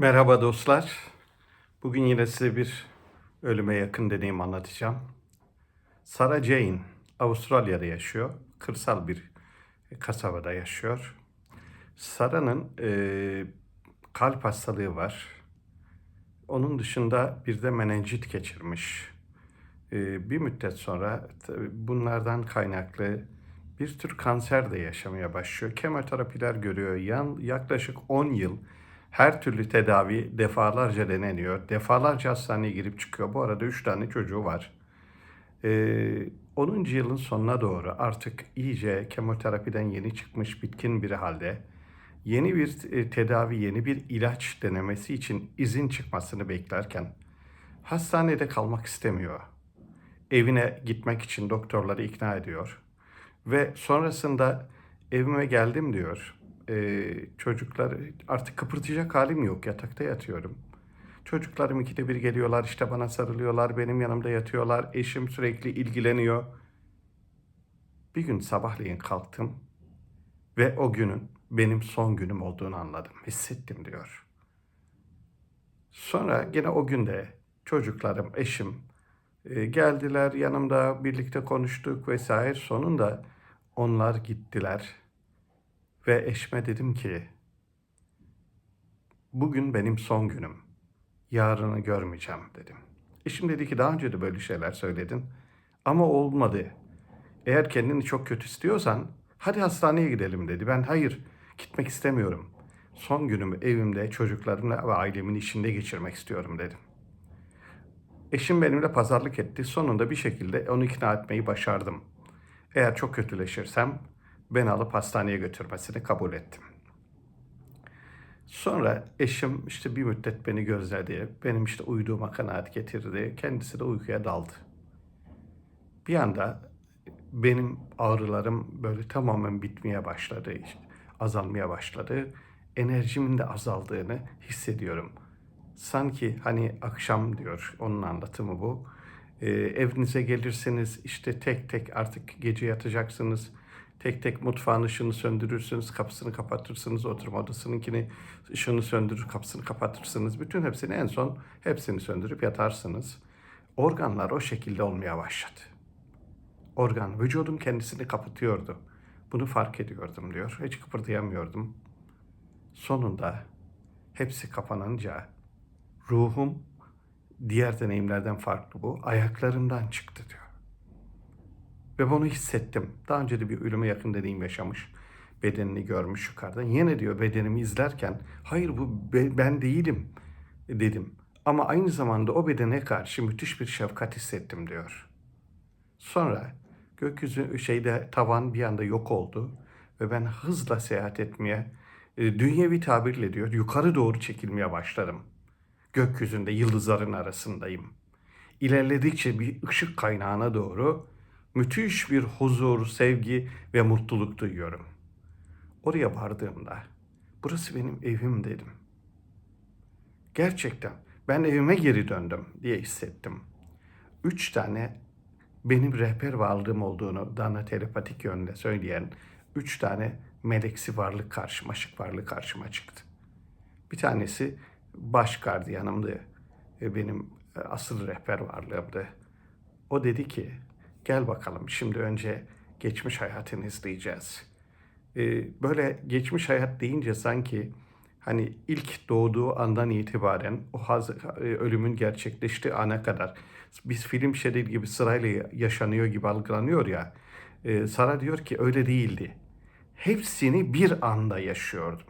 Merhaba dostlar. Bugün yine size bir ölüme yakın deneyim anlatacağım. Sarah Jane Avustralya'da yaşıyor. Kırsal bir kasabada yaşıyor. Sarah'nın e, kalp hastalığı var. Onun dışında bir de menenjit geçirmiş. E, bir müddet sonra bunlardan kaynaklı bir tür kanser de yaşamaya başlıyor. Kemoterapiler görüyor. Yan, yaklaşık 10 yıl her türlü tedavi defalarca deneniyor. Defalarca hastaneye girip çıkıyor. Bu arada 3 tane çocuğu var. Ee, 10. yılın sonuna doğru artık iyice kemoterapiden yeni çıkmış bitkin bir halde yeni bir e, tedavi, yeni bir ilaç denemesi için izin çıkmasını beklerken hastanede kalmak istemiyor. Evine gitmek için doktorları ikna ediyor. Ve sonrasında evime geldim diyor. Ee, çocuklar artık kıpırtacak halim yok yatakta yatıyorum. Çocuklarım ikide bir geliyorlar işte bana sarılıyorlar benim yanımda yatıyorlar. Eşim sürekli ilgileniyor. Bir gün sabahleyin kalktım ve o günün benim son günüm olduğunu anladım. Hissettim diyor. Sonra gene o günde çocuklarım, eşim e, geldiler yanımda birlikte konuştuk vesaire. Sonunda onlar gittiler ve eşime dedim ki bugün benim son günüm. Yarını görmeyeceğim dedim. Eşim dedi ki daha önce de böyle şeyler söyledin ama olmadı. Eğer kendini çok kötü istiyorsan hadi hastaneye gidelim dedi. Ben hayır gitmek istemiyorum. Son günümü evimde çocuklarımla ve ailemin içinde geçirmek istiyorum dedim. Eşim benimle pazarlık etti. Sonunda bir şekilde onu ikna etmeyi başardım. Eğer çok kötüleşirsem beni alıp hastaneye götürmesini kabul ettim. Sonra eşim işte bir müddet beni gözledi. Benim işte uyuduğuma kanaat getirdi. Kendisi de uykuya daldı. Bir anda benim ağrılarım böyle tamamen bitmeye başladı. işte azalmaya başladı. Enerjimin de azaldığını hissediyorum. Sanki hani akşam diyor onun anlatımı bu. Ee, evinize gelirseniz işte tek tek artık gece yatacaksınız. Tek tek mutfağın ışığını söndürürsünüz, kapısını kapatırsınız, oturma odasınınkini ışığını söndürür, kapısını kapatırsınız. Bütün hepsini en son hepsini söndürüp yatarsınız. Organlar o şekilde olmaya başladı. Organ, vücudum kendisini kapatıyordu. Bunu fark ediyordum diyor. Hiç kıpırdayamıyordum. Sonunda hepsi kapanınca ruhum diğer deneyimlerden farklı bu. Ayaklarımdan çıktı diyor. Ve bunu hissettim. Daha önce de bir ölüme yakın deneyim yaşamış. Bedenini görmüş yukarıdan. Yine diyor bedenimi izlerken hayır bu be- ben değilim dedim. Ama aynı zamanda o bedene karşı müthiş bir şefkat hissettim diyor. Sonra gökyüzü şeyde tavan bir anda yok oldu ve ben hızla seyahat etmeye, e, dünyevi tabirle diyor, yukarı doğru çekilmeye başladım. Gökyüzünde yıldızların arasındayım. İlerledikçe bir ışık kaynağına doğru müthiş bir huzur, sevgi ve mutluluk duyuyorum. Oraya vardığımda burası benim evim dedim. Gerçekten ben evime geri döndüm diye hissettim. Üç tane benim rehber varlığım olduğunu bana telepatik yönde söyleyen üç tane meleksi varlık karşıma, ışık varlık karşıma çıktı. Bir tanesi baş gardiyanımdı. E, Benim e, asıl rehber varlığımdı. O dedi ki gel bakalım şimdi önce geçmiş hayatını izleyeceğiz. E, Böyle geçmiş hayat deyince sanki hani ilk doğduğu andan itibaren o haz, e, ölümün gerçekleştiği ana kadar biz film şeridi gibi sırayla yaşanıyor gibi algılanıyor ya. E, Sara diyor ki öyle değildi. Hepsini bir anda yaşıyordum.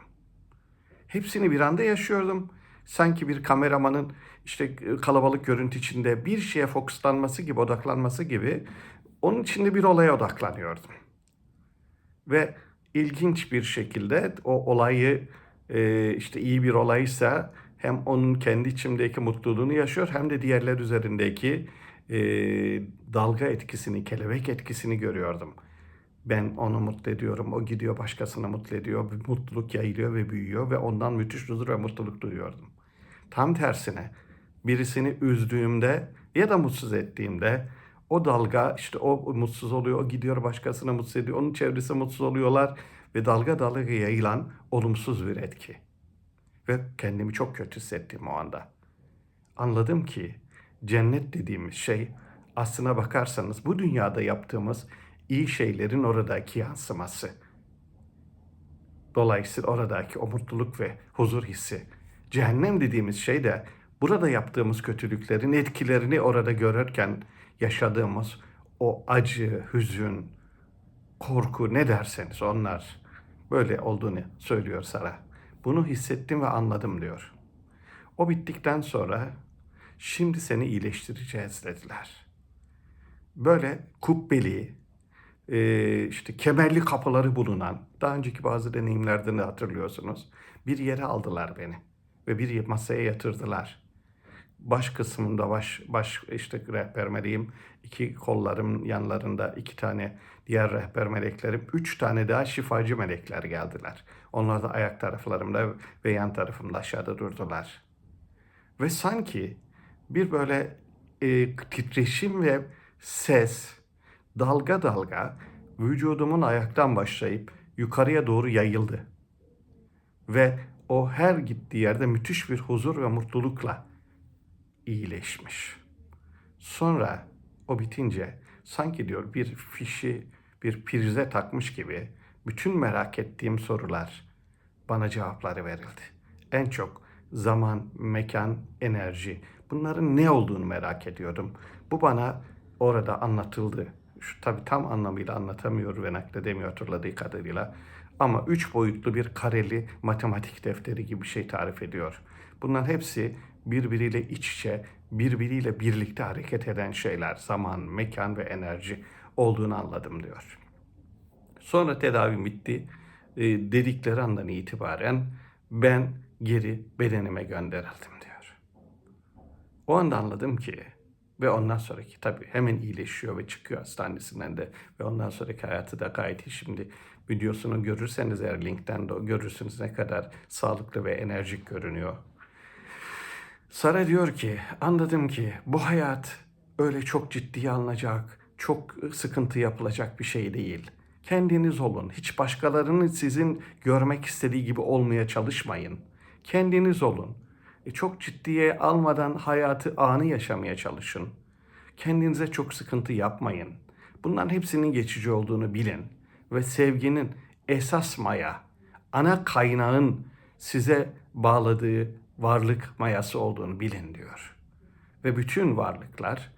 Hepsini bir anda yaşıyordum. Sanki bir kameramanın işte kalabalık görüntü içinde bir şeye fokuslanması gibi, odaklanması gibi onun içinde bir olaya odaklanıyordum. Ve ilginç bir şekilde o olayı e, işte iyi bir olaysa hem onun kendi içimdeki mutluluğunu yaşıyor hem de diğerler üzerindeki e, dalga etkisini, kelebek etkisini görüyordum. Ben onu mutlu ediyorum, o gidiyor başkasını mutlu ediyor, mutluluk yayılıyor ve büyüyor ve ondan müthiş huzur ve mutluluk duyuyordum. Tam tersine birisini üzdüğümde ya da mutsuz ettiğimde o dalga işte o mutsuz oluyor, o gidiyor başkasını mutsuz ediyor, onun çevresi mutsuz oluyorlar ve dalga dalga yayılan olumsuz bir etki. Ve kendimi çok kötü hissettim o anda. Anladım ki cennet dediğimiz şey aslına bakarsanız bu dünyada yaptığımız iyi şeylerin oradaki yansıması. Dolayısıyla oradaki o mutluluk ve huzur hissi. Cehennem dediğimiz şey de burada yaptığımız kötülüklerin etkilerini orada görürken yaşadığımız o acı, hüzün, korku ne derseniz onlar böyle olduğunu söylüyor Sara. Bunu hissettim ve anladım diyor. O bittikten sonra şimdi seni iyileştireceğiz dediler. Böyle kubbeli, e, işte kemerli kapıları bulunan, daha önceki bazı deneyimlerden de hatırlıyorsunuz. Bir yere aldılar beni ve bir masaya yatırdılar. Baş kısmında baş, baş işte rehber meleğim, iki kollarım yanlarında iki tane diğer rehber meleklerim, üç tane daha şifacı melekler geldiler. Onlar da ayak taraflarımda ve yan tarafımda aşağıda durdular. Ve sanki bir böyle e, titreşim ve ses dalga dalga vücudumun ayaktan başlayıp yukarıya doğru yayıldı. Ve o her gittiği yerde müthiş bir huzur ve mutlulukla iyileşmiş. Sonra o bitince sanki diyor bir fişi bir prize takmış gibi bütün merak ettiğim sorular bana cevapları verildi. En çok zaman, mekan, enerji bunların ne olduğunu merak ediyordum. Bu bana orada anlatıldı. Şu, tabii tam anlamıyla anlatamıyor ve nakledemiyor hatırladığı kadarıyla. Ama üç boyutlu bir kareli matematik defteri gibi bir şey tarif ediyor. Bunların hepsi birbiriyle iç içe, birbiriyle birlikte hareket eden şeyler. Zaman, mekan ve enerji olduğunu anladım diyor. Sonra tedavi bitti. E, dedikleri andan itibaren ben geri bedenime gönderildim diyor. O anda anladım ki ve ondan sonraki tabii hemen iyileşiyor ve çıkıyor hastanesinden de ve ondan sonraki hayatı da gayet iyi. Şimdi videosunu görürseniz eğer linkten de görürsünüz ne kadar sağlıklı ve enerjik görünüyor. Sara diyor ki anladım ki bu hayat öyle çok ciddiye alınacak, çok sıkıntı yapılacak bir şey değil. Kendiniz olun. Hiç başkalarının sizin görmek istediği gibi olmaya çalışmayın. Kendiniz olun. E, çok ciddiye almadan hayatı anı yaşamaya çalışın. Kendinize çok sıkıntı yapmayın. Bunların hepsinin geçici olduğunu bilin ve sevginin esas maya, ana kaynağın size bağladığı varlık mayası olduğunu bilin diyor. Ve bütün varlıklar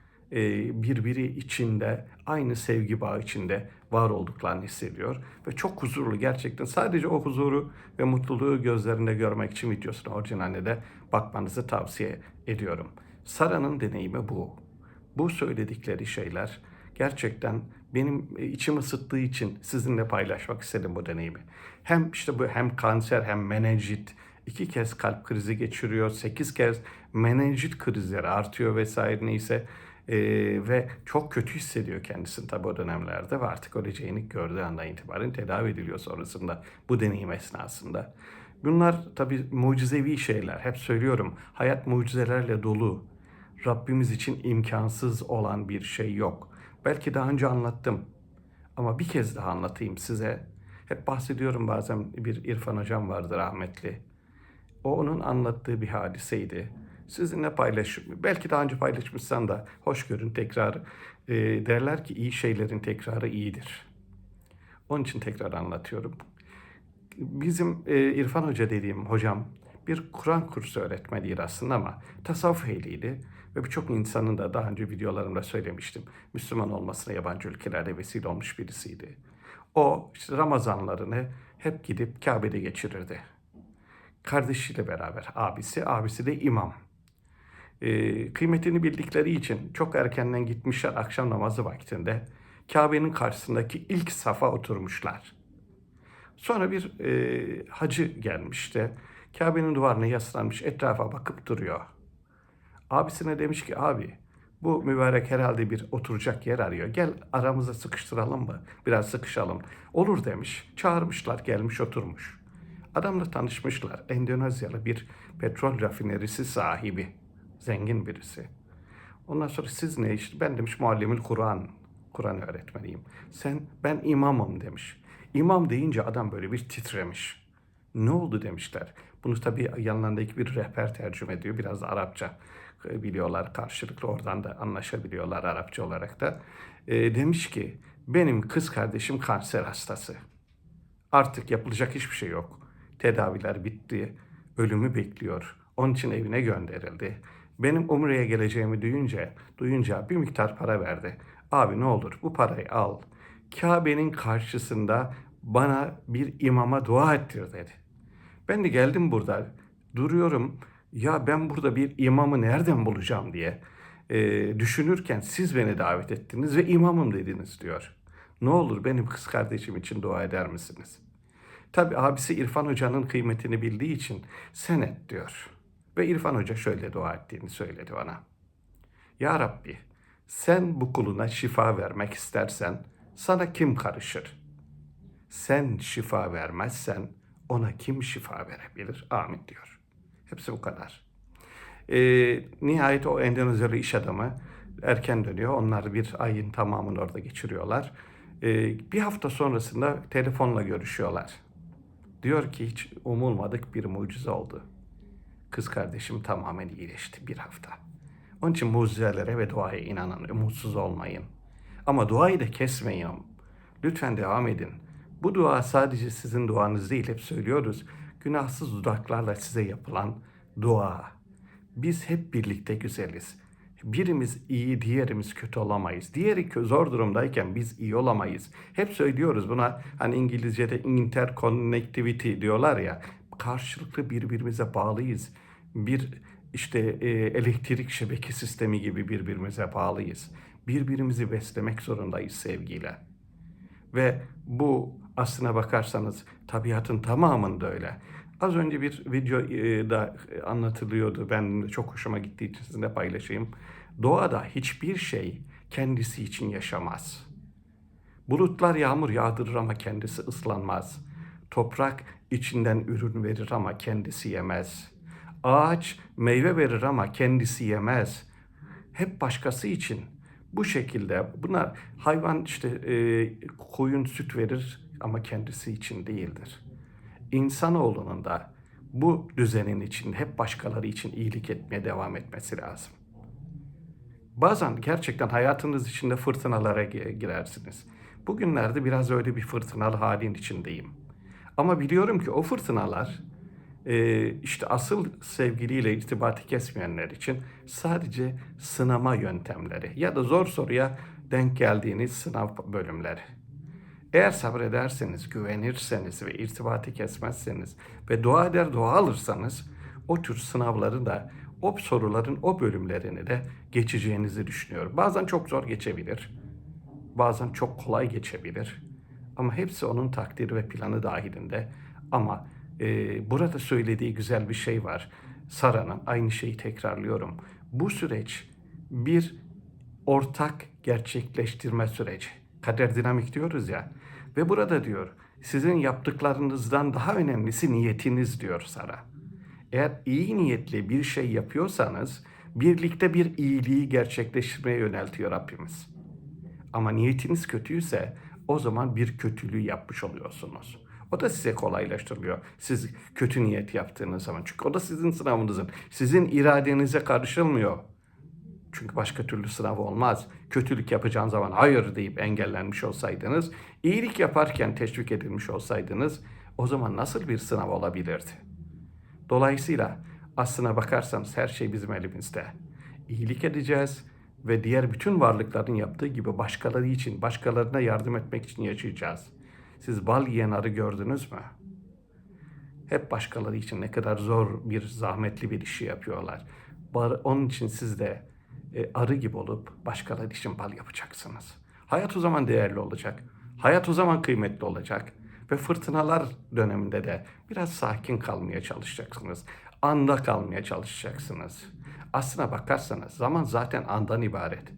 birbiri içinde aynı sevgi bağı içinde var olduklarını hissediyor ve çok huzurlu gerçekten sadece o huzuru ve mutluluğu gözlerinde görmek için videosuna orijinaline bakmanızı tavsiye ediyorum. Sara'nın deneyimi bu. Bu söyledikleri şeyler gerçekten benim içimi ısıttığı için sizinle paylaşmak istedim bu deneyimi. Hem işte bu hem kanser hem menenjit iki kez kalp krizi geçiriyor, sekiz kez menenjit krizleri artıyor vesaire neyse ee, ve çok kötü hissediyor kendisini tabi o dönemlerde ve artık öleceğini gördüğü andan itibaren tedavi ediliyor sonrasında bu deneyim esnasında. Bunlar tabi mucizevi şeyler. Hep söylüyorum hayat mucizelerle dolu. Rabbimiz için imkansız olan bir şey yok. Belki daha önce anlattım ama bir kez daha anlatayım size. Hep bahsediyorum bazen bir İrfan hocam vardı rahmetli. O onun anlattığı bir hadiseydi sizinle paylaşım. Belki daha önce paylaşmışsan da hoş görün tekrar. E, derler ki iyi şeylerin tekrarı iyidir. Onun için tekrar anlatıyorum. Bizim e, İrfan Hoca dediğim hocam bir Kur'an kursu öğretmeniydi aslında ama tasavvuf ehliydi. Ve birçok insanın da daha önce videolarımda söylemiştim. Müslüman olmasına yabancı ülkelerde vesile olmuş birisiydi. O işte Ramazanlarını hep gidip Kabe'de geçirirdi. Kardeşiyle beraber abisi, abisi de imam e, kıymetini bildikleri için çok erkenden gitmişler akşam namazı vaktinde. Kabe'nin karşısındaki ilk safa oturmuşlar. Sonra bir e, hacı gelmişti. Kabe'nin duvarına yaslanmış etrafa bakıp duruyor. Abisine demiş ki abi bu mübarek herhalde bir oturacak yer arıyor. Gel aramıza sıkıştıralım mı? Biraz sıkışalım. Olur demiş. Çağırmışlar gelmiş oturmuş. Adamla tanışmışlar. Endonezyalı bir petrol rafinerisi sahibi zengin birisi. Ondan sonra siz ne işte ben demiş muallimil Kur'an, Kur'an öğretmeniyim. Sen ben imamım demiş. İmam deyince adam böyle bir titremiş. Ne oldu demişler. Bunu tabii yanlarındaki bir rehber tercüme ediyor. Biraz Arapça e, biliyorlar karşılıklı oradan da anlaşabiliyorlar Arapça olarak da. E, demiş ki benim kız kardeşim kanser hastası. Artık yapılacak hiçbir şey yok. Tedaviler bitti. Ölümü bekliyor. Onun için evine gönderildi. Benim Umre'ye geleceğimi duyunca, duyunca bir miktar para verdi. Abi ne olur bu parayı al. Kabe'nin karşısında bana bir imama dua ettir dedi. Ben de geldim burada duruyorum. Ya ben burada bir imamı nereden bulacağım diye e, düşünürken siz beni davet ettiniz ve imamım dediniz diyor. Ne olur benim kız kardeşim için dua eder misiniz? Tabi abisi İrfan Hoca'nın kıymetini bildiği için sen et diyor. Ve İrfan Hoca şöyle dua ettiğini söyledi bana. Ya Rabbi sen bu kuluna şifa vermek istersen sana kim karışır? Sen şifa vermezsen ona kim şifa verebilir? Amin diyor. Hepsi bu kadar. Ee, nihayet o Endonezyalı iş adamı erken dönüyor. Onlar bir ayın tamamını orada geçiriyorlar. Ee, bir hafta sonrasında telefonla görüşüyorlar. Diyor ki hiç umulmadık bir mucize oldu. Kız kardeşim tamamen iyileşti bir hafta. Onun için mucizelere ve duaya inanın, umutsuz olmayın. Ama duayı da kesmeyin. Lütfen devam edin. Bu dua sadece sizin duanız değil, hep söylüyoruz. Günahsız dudaklarla size yapılan dua. Biz hep birlikte güzeliz. Birimiz iyi, diğerimiz kötü olamayız. Diğeri zor durumdayken biz iyi olamayız. Hep söylüyoruz buna hani İngilizce'de interconnectivity diyorlar ya. Karşılıklı birbirimize bağlıyız. Bir işte e, elektrik şebeke sistemi gibi birbirimize bağlıyız. Birbirimizi beslemek zorundayız sevgiyle. Ve bu aslına bakarsanız tabiatın tamamında öyle. Az önce bir videoda anlatılıyordu. Ben çok hoşuma gittiği için sizinle paylaşayım. Doğada hiçbir şey kendisi için yaşamaz. Bulutlar yağmur yağdırır ama kendisi ıslanmaz. Toprak içinden ürün verir ama kendisi yemez. Ağaç meyve verir ama kendisi yemez. Hep başkası için. Bu şekilde bunlar hayvan işte e, koyun süt verir ama kendisi için değildir. İnsanoğlunun da bu düzenin için hep başkaları için iyilik etmeye devam etmesi lazım. Bazen gerçekten hayatınız içinde fırtınalara gi- girersiniz. Bugünlerde biraz öyle bir fırtınalı halin içindeyim. Ama biliyorum ki o fırtınalar e, işte asıl sevgiliyle irtibatı kesmeyenler için sadece sınama yöntemleri ya da zor soruya denk geldiğiniz sınav bölümleri. Eğer sabrederseniz, güvenirseniz ve irtibatı kesmezseniz ve dua eder dua alırsanız o tür sınavları da o soruların o bölümlerini de geçeceğinizi düşünüyorum. Bazen çok zor geçebilir. Bazen çok kolay geçebilir. Ama hepsi onun takdiri ve planı dahilinde. Ama e, burada söylediği güzel bir şey var. Sara'nın aynı şeyi tekrarlıyorum. Bu süreç bir ortak gerçekleştirme süreci. Kader dinamik diyoruz ya. Ve burada diyor sizin yaptıklarınızdan daha önemlisi niyetiniz diyor Sara. Eğer iyi niyetli bir şey yapıyorsanız birlikte bir iyiliği gerçekleştirmeye yöneltiyor Rabbimiz. Ama niyetiniz kötüyse o zaman bir kötülüğü yapmış oluyorsunuz. O da size kolaylaştırılıyor. Siz kötü niyet yaptığınız zaman. Çünkü o da sizin sınavınızın. Sizin iradenize karışılmıyor. Çünkü başka türlü sınav olmaz. Kötülük yapacağın zaman hayır deyip engellenmiş olsaydınız, iyilik yaparken teşvik edilmiş olsaydınız, o zaman nasıl bir sınav olabilirdi? Dolayısıyla aslına bakarsanız her şey bizim elimizde. İyilik edeceğiz ve diğer bütün varlıkların yaptığı gibi başkaları için, başkalarına yardım etmek için yaşayacağız. Siz bal yiyen arı gördünüz mü? Hep başkaları için ne kadar zor bir, zahmetli bir işi yapıyorlar. Onun için siz de e, arı gibi olup başkaları için bal yapacaksınız. Hayat o zaman değerli olacak. Hayat o zaman kıymetli olacak. Ve fırtınalar döneminde de biraz sakin kalmaya çalışacaksınız. Anda kalmaya çalışacaksınız. Aslına bakarsanız zaman zaten andan ibaret.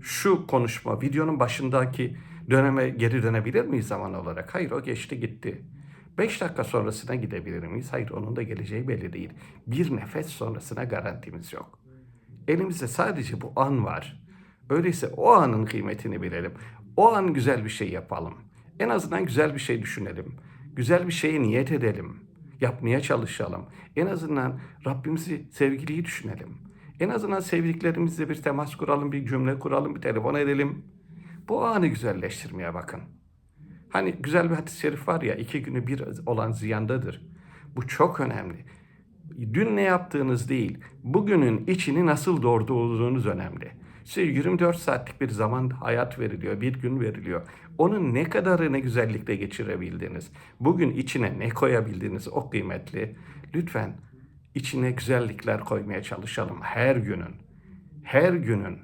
Şu konuşma videonun başındaki döneme geri dönebilir miyiz zaman olarak? Hayır o geçti gitti. 5 dakika sonrasına gidebilir miyiz? Hayır onun da geleceği belli değil. Bir nefes sonrasına garantimiz yok. Elimizde sadece bu an var. Öyleyse o anın kıymetini bilelim. O an güzel bir şey yapalım. En azından güzel bir şey düşünelim. Güzel bir şeye niyet edelim. yapmaya çalışalım. En azından Rabbimizi, sevgiliyi düşünelim. En azından sevdiklerimizle bir temas kuralım, bir cümle kuralım, bir telefon edelim. Bu anı güzelleştirmeye bakın. Hani güzel bir hadis-i şerif var ya, iki günü bir olan ziyandadır. Bu çok önemli. Dün ne yaptığınız değil, bugünün içini nasıl doldurduğunuz önemli. Size 24 saatlik bir zaman hayat veriliyor, bir gün veriliyor. Onun ne kadarını güzellikle geçirebildiniz, bugün içine ne koyabildiniz o kıymetli. Lütfen içine güzellikler koymaya çalışalım her günün. Her günün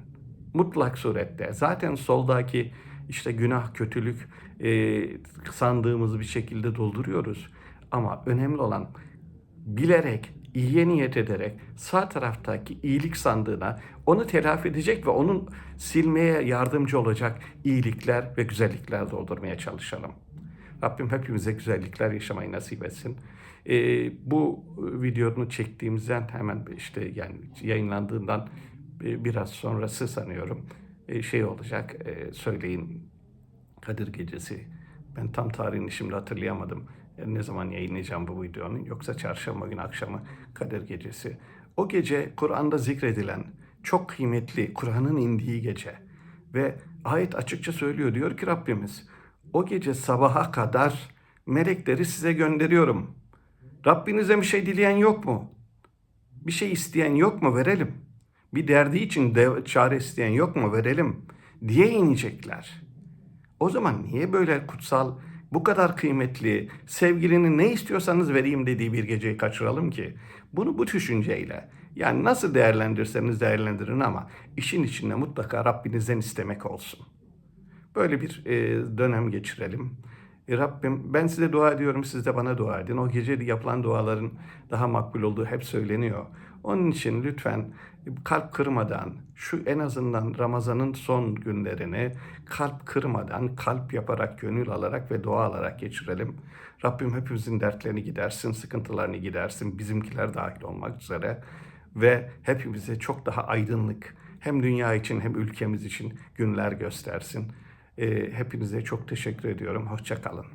mutlak surette. Zaten soldaki işte günah, kötülük e, sandığımızı bir şekilde dolduruyoruz. Ama önemli olan bilerek, iyiye niyet ederek sağ taraftaki iyilik sandığına onu telafi edecek ve onun silmeye yardımcı olacak iyilikler ve güzellikler doldurmaya çalışalım. Rabbim hepimize güzellikler yaşamayı nasip etsin. Ee, bu videonu çektiğimizden hemen işte yani yayınlandığından biraz sonrası sanıyorum e, şey olacak e, söyleyin Kadir Gecesi. Ben tam tarihini şimdi hatırlayamadım. Ne zaman yayınlayacağım bu videonun? Yoksa çarşamba günü akşamı Kadir Gecesi. O gece Kur'an'da zikredilen çok kıymetli Kur'an'ın indiği gece. Ve ayet açıkça söylüyor. Diyor ki Rabbimiz o gece sabaha kadar melekleri size gönderiyorum. Rabbinize bir şey dileyen yok mu? Bir şey isteyen yok mu? Verelim. Bir derdi için de çare isteyen yok mu? Verelim diye inecekler. O zaman niye böyle kutsal, bu kadar kıymetli, sevgilinin ne istiyorsanız vereyim dediği bir geceyi kaçıralım ki? Bunu bu düşünceyle, yani nasıl değerlendirirseniz değerlendirin ama işin içinde mutlaka Rabbinizden istemek olsun. Böyle bir e, dönem geçirelim. E, Rabbim ben size dua ediyorum, siz de bana dua edin. O gece yapılan duaların daha makbul olduğu hep söyleniyor. Onun için lütfen kalp kırmadan, şu en azından Ramazan'ın son günlerini kalp kırmadan, kalp yaparak, gönül alarak ve dua alarak geçirelim. Rabbim hepimizin dertlerini gidersin, sıkıntılarını gidersin, bizimkiler dahil olmak üzere ve hepimize çok daha aydınlık, hem dünya için hem ülkemiz için günler göstersin. E, hepinize çok teşekkür ediyorum. Hoşça kalın.